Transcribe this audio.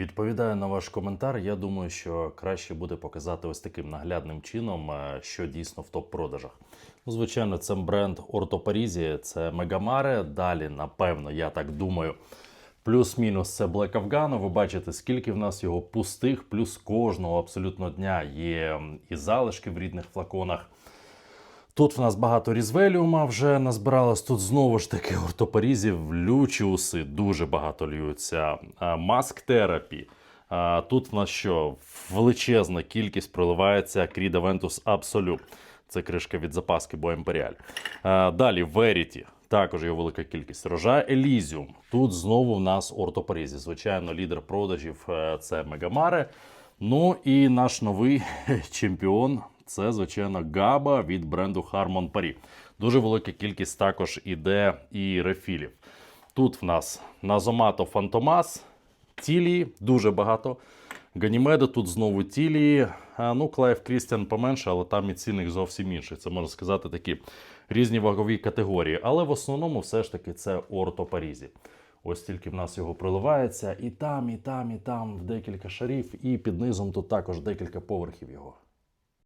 Відповідаю на ваш коментар. Я думаю, що краще буде показати ось таким наглядним чином, е, що дійсно в топ-продажах. Ну, звичайно, це бренд Орто Парізі, це Мегамаре. Далі, напевно, я так думаю. Плюс-мінус це Black Afghan. Ви бачите, скільки в нас його пустих, плюс кожного абсолютно дня є і залишки в рідних флаконах. Тут в нас багато різвеліума вже назбиралось. Тут знову ж таки ортопарізів, лючіуси дуже багато льються. Маск терапі. Тут в нас що? Величезна кількість проливається Creed Aventus Absolute. Це кришка від запаски Бо. А, Далі Verity. Також є велика кількість. Рожа Elysium. Тут знову в нас ортопарізі. Звичайно, лідер продажів е, це Мегамаре. Ну і наш новий чемпіон це, звичайно, Габа від бренду Harmon Paris. Дуже велика кількість також іде і рефілів. Тут в нас Назомато Фантомас, Тілії, дуже багато. Ганімеди, тут знову Тілії. Ну, Клайв Крістіан поменше, але там і цінник зовсім інший. Це можна сказати такі різні вагові категорії. Але в основному все ж таки це Орто Парізі. Ось тільки в нас його приливається, і там, і там, і там в декілька шарів, і під низом тут також декілька поверхів його.